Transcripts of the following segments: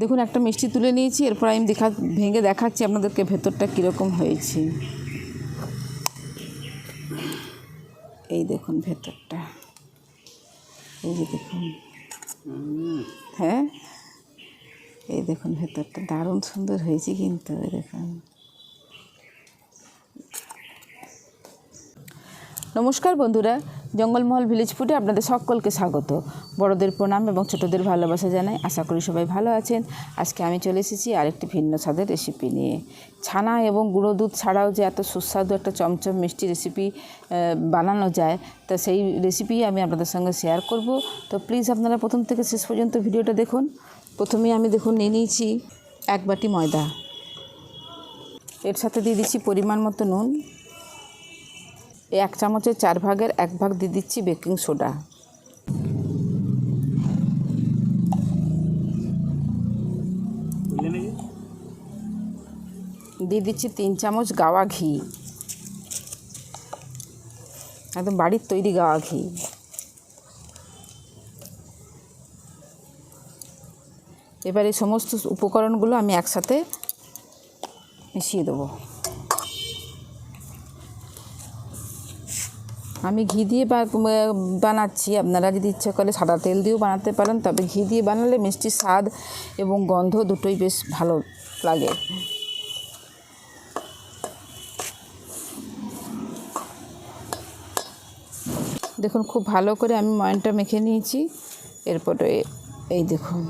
দেখুন, একটা মিষ্টি তুলে নিয়েছি, এরপর আমি দেখা, ভেঙে দেখাচ্ছি আপনাদেরকে ভেতরটা কীরকম হয়েছে। এই দেখুন ভেতরটা। এই যে দেখুন। হ্যাঁ? এই দেখুন ভেতরটা, দারুণ সুন্দর হয়েছে কিন্তু দেখুন। নমস্কার বন্ধুরা জঙ্গলমহল ভিলেজ ফুডে আপনাদের সকলকে স্বাগত। বড়দের প্রণাম এবং ছোটদের ভালোবাসা জানাই আশা করি সবাই ভালো আছেন। আজকে আমি চলে এসেছি আরেকটি ভিন্ন স্বাদের রেসিপি নিয়ে। ছানা এবং গুঁড়ো দুধ ছাড়াও যে এত সুস্বাদু একটা চমচম মিষ্টি রেসিপি বানানো যায়, তা সেই রেসিপি আমি আপনাদের সঙ্গে শেয়ার করব। তো প্লিজ আপনারা প্রথম থেকে শেষ পর্যন্ত ভিডিওটা দেখুন। প্রথমেই আমি দেখুন নিয়ে নিয়েছি এক বাটি ময়দা। এর সাথে দিয়ে দিচ্ছি পরিমাণ মতো নুন। এক চামচের চার ভাগের এক ভাগ দিয়ে দিচ্ছি বেকিং সোডা। দিয়ে দিচ্ছি তিন চামচ গাওয়া ঘি। একদম বাড়ির তৈরি গাওয়া ঘি। এবার এই সমস্ত উপকরণগুলো আমি একসাথে মিশিয়ে দেবো। আমি ঘি দিয়ে বানাচ্ছি। আপনারা যদি ইচ্ছে করে সাদা তেল দিয়েও বানাতে পারেন, তবে ঘি দিয়ে বানালে মিষ্টির স্বাদ এবং গন্ধ দুটোই বেশ ভালো লাগে। দেখুন, খুব ভালো করে আমি ময়নটা মেখে নিয়েছি। এরপরে এই দেখুন।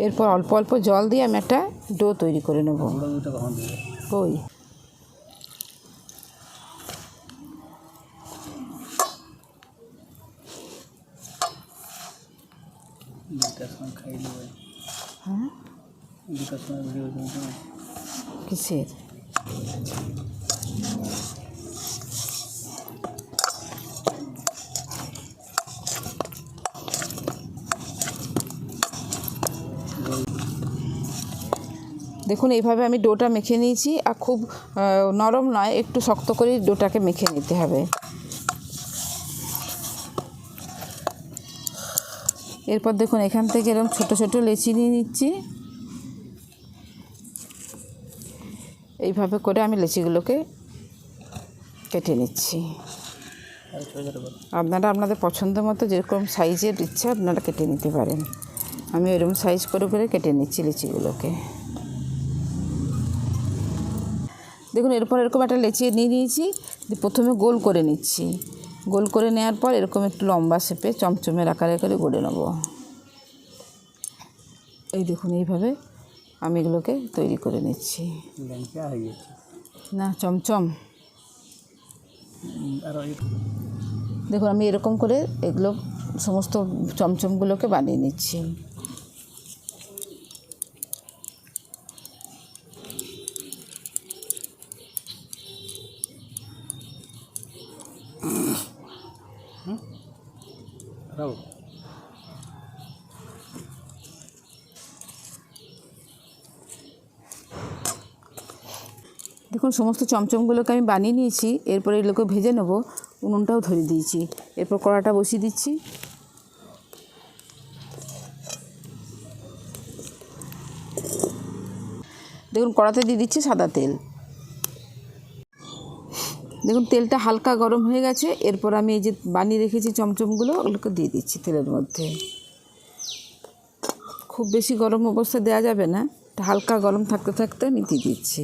এরপর অল্প অল্প জল দিয়ে আমি একটা ডো তৈরি করে নেব। ওই। দুটার সময় খাই দেবো হ্যাঁ দুটার সময় ভিডিও করব কিসের দেখুন, এইভাবে আমি ডোটা মেখে নিয়েছি আর খুব নরম নয়, একটু শক্ত করে ডোটাকে মেখে নিতে হবে। এরপর দেখুন, এখান থেকে এরকম ছোট ছোট লেচি নিয়ে নিচ্ছি। এইভাবে করে আমি লেচিগুলোকে কেটে নিচ্ছি। আপনারা আপনাদের পছন্দ মতো যেরকম সাইজের ইচ্ছা আপনারা কেটে নিতে পারেন। আমি এরকম সাইজ করে করে কেটে নিচ্ছি লিচিগুলোকে। দেখুন এরপর এরকম একটা লেচি নিয়ে নিয়েছি প্রথমে গোল করে নিচ্ছি। গোল করে নেওয়ার পর এরকম একটু লম্বা শেপে চমচমের আকারে করে গড়ে নেব। এই দেখুন এইভাবে আমি এগুলোকে তৈরি করে নিচ্ছি। না চমচম। দেখুন আমি এরকম করে এগুলো সমস্ত চমচমগুলোকে বানিয়ে নিচ্ছি। রাও। দেখুন, সমস্ত চমচমগুলোকে আমি বানিয়ে নিয়েছি, এরপরে এগুলোকে ভেজে নেব, উনুনটাও ধরে দিয়েছি। এরপর কড়াটা বসিয়ে দিচ্ছি। দেখুন, কড়াতে দিয়ে দিচ্ছি সাদা তেল। দেখুন, তেলটা হালকা গরম হয়ে গেছে। এরপর আমি এই যে বানিয়ে রেখেছি চমচমগুলো, ওগুলোকে দিয়ে দিচ্ছি তেলের মধ্যে। খুব বেশি গরম অবস্থা দেওয়া যাবে না। হালকা গরম থাকতে থাকতে আমি দিয়ে দিচ্ছি।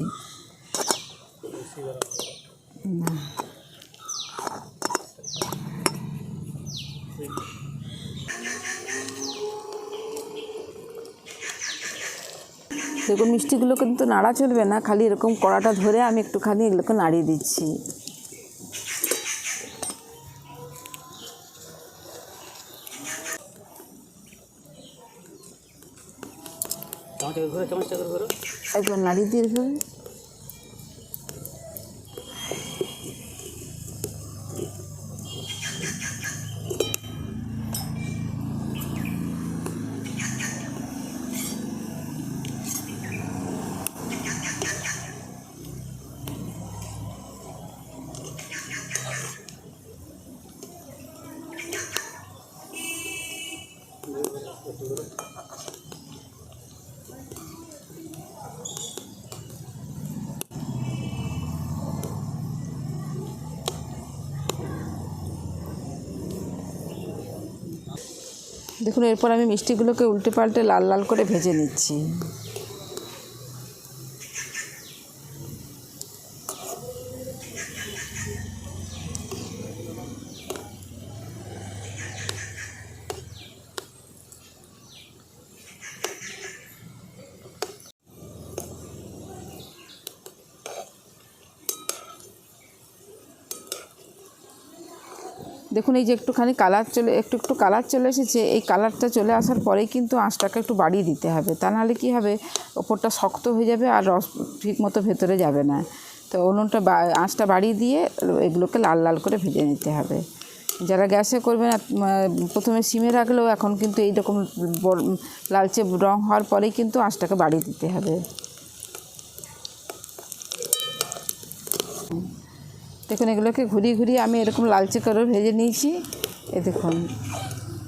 দেখুন, মিষ্টিগুলো কিন্তু নাড়া চলবে না, খালি এরকম কড়াটা ধরে আমি একটুখানি এগুলোকে নাড়িয়ে দিচ্ছি। করে ঘুরে চামচটা করে ঘুরো? একবার নাড়ি দিয়ে দেখুন এরপর আমি মিষ্টিগুলোকে উল্টে পাল্টে লাল লাল করে ভেজে নিচ্ছি। দেখুন, এই যে একটুখানি কালার চলে, একটু একটু কালার চলে এসেছে, এই কালারটা চলে আসার পরেই কিন্তু আঁচটাকে একটু বাড়িয়ে দিতে হবে। তা নাহলে কী হবে? ওপরটা শক্ত হয়ে যাবে আর রস ঠিক মতো ভেতরে যাবে না। তো উনুনটা আঁচটা বাড়িয়ে দিয়ে এগুলোকে লাল লাল করে ভেজে নিতে হবে। যারা গ্যাসে করবেন প্রথমে সিমে রাখলেও এখন কিন্তু এইরকম লালচে রং হওয়ার পরেই কিন্তু আঁচটাকে বাড়িয়ে দিতে হবে। দেখুন এগুলোকে ঘুরিয়ে ঘুরিয়ে আমি এরকম লালচে করে ভেজে নিয়েছি। এ দেখুন,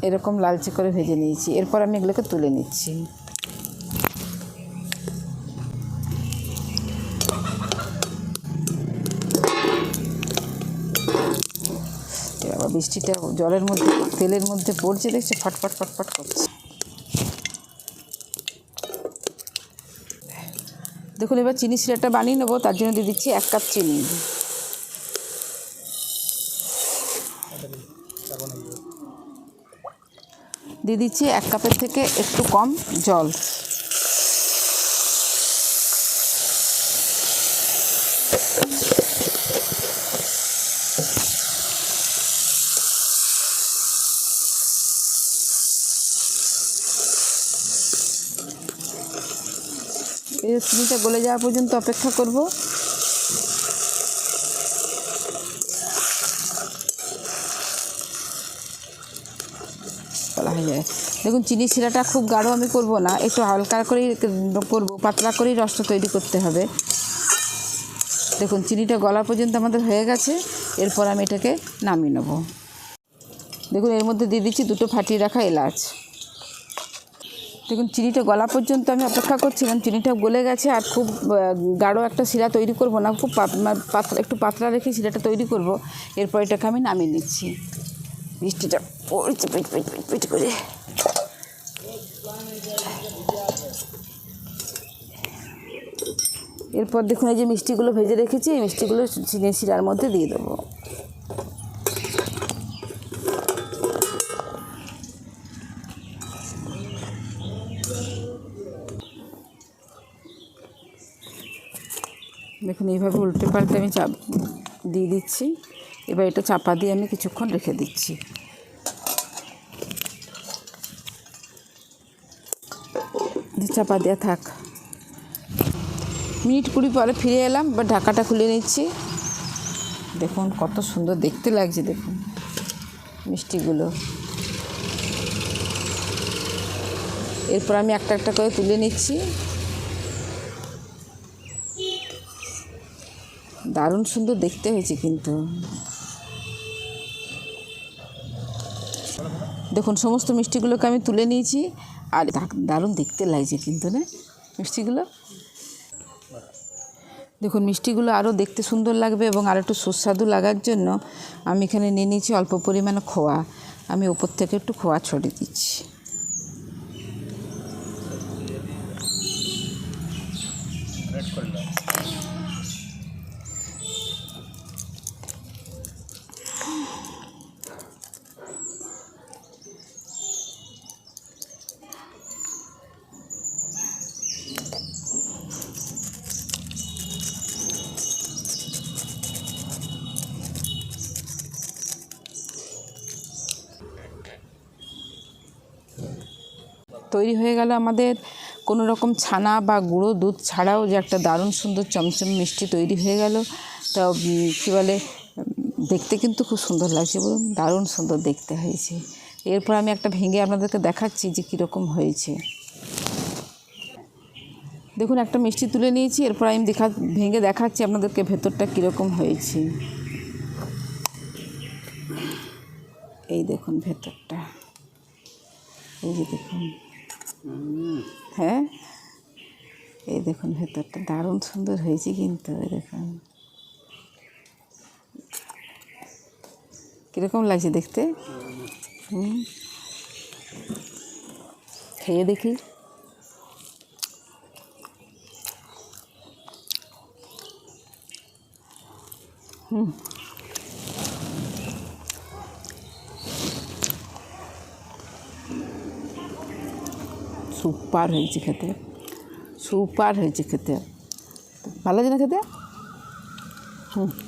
এরকম লালচে করে ভেজে নিয়েছি। এরপর আমি এগুলোকে তুলে নিচ্ছি। বৃষ্টিটা জলের মধ্যে, তেলের মধ্যে পড়ছে, দেখছে ফটফট ফটফট করছে। দেখুন, এবার চিনি সিরাটা বানিয়ে নেব, তার জন্য দিয়ে দিচ্ছি এক কাপ চিনি। দিয়ে দিচ্ছি এক কাপের থেকে একটু কম জল। এই চিনিটা গলে যাওয়া পর্যন্ত অপেক্ষা করব বলা হয়ে যায় দেখুন, চিনি শিরাটা খুব গাঢ় আমি করব না, একটু হালকা করেই করব, পাতলা করেই রসটা তৈরি করতে হবে। দেখুন, চিনিটা গলা পর্যন্ত আমাদের হয়ে গেছে, এরপর আমি এটাকে নামিয়ে নেব। দেখুন, এর মধ্যে দিয়ে দিচ্ছি দুটো ফাটিয়ে রাখা এলাচ। দেখুন, চিনিটা গলা পর্যন্ত আমি অপেক্ষা করছিলাম চিনিটা গলে গেছে আর খুব গাঢ় একটা শিরা তৈরি করব না, খুব পাত- পাতলা, একটু পাতলা রেখে শিরাটা তৈরি করব। এরপর এটাকে আমি নামিয়ে নিচ্ছি। বৃষ্টিটা পড়ছে পিট পিট পিট পিট করে। এরপর দেখুন এই যে মিষ্টিগুলো ভেজে রেখেছি, এই মিষ্টিগুলো চিনি শিরার মধ্যে দিয়ে দেবো। দেখুন এইভাবে উল্টে পাল্টে আমি চাপ দিয়ে দিচ্ছি। এবার এটা চাপা দিয়ে আমি কিছুক্ষণ রেখে দিচ্ছি। চাপা দেওয়া থাক। মিনিট কুড়ি পরে ফিরে এলাম বা ঢাকাটা খুলে নিচ্ছি। দেখুন কত সুন্দর দেখতে লাগছে, দেখুন মিষ্টিগুলো। এরপর আমি একটা একটা করে তুলে নিচ্ছি। দারুণ সুন্দর দেখতে হয়েছে কিন্তু। দেখুন, সমস্ত মিষ্টিগুলোকে আমি তুলে নিয়েছি। আর দারুণ দেখতে লাগছে কিন্তু, না? মিষ্টিগুলো? দেখুন, মিষ্টিগুলো আরও দেখতে সুন্দর লাগবে এবং আর একটু সুস্বাদু লাগার জন্য আমি এখানে নিয়ে নিয়েছি অল্প পরিমাণে খোয়া। আমি ওপর থেকে একটু খোয়া ছড়িয়ে দিচ্ছি। তৈরি হয়ে গেল আমাদের। কোনো রকম ছানা বা গুঁড়ো দুধ ছাড়াও যে একটা দারুণ সুন্দর চমচম মিষ্টি তৈরি হয়ে গেল। তা কী বলে দেখতে কিন্তু খুব সুন্দর লাগছে বলুন, দারুণ সুন্দর দেখতে হয়েছে। এরপর আমি একটা ভেঙে আপনাদেরকে দেখাচ্ছি যে কীরকম হয়েছে। দেখুন, একটা মিষ্টি তুলে নিয়েছি, এরপর আমি দেখা, ভেঙে দেখাচ্ছি আপনাদেরকে ভেতরটা কীরকম হয়েছে। এই দেখুন ভেতরটা। এই যে দেখুন। হ্যাঁ? এই দেখুন, ভেতরটা দারুণ সুন্দর হয়েছে কিন্তু, এই দেখুন। কীরকম লাগছে দেখতে? হুম। খেয়ে দেখি। সুপার হয়েছে খেতে। সুপার হয়েছে খেতে। ভালো লাগে না খেতে? হুম।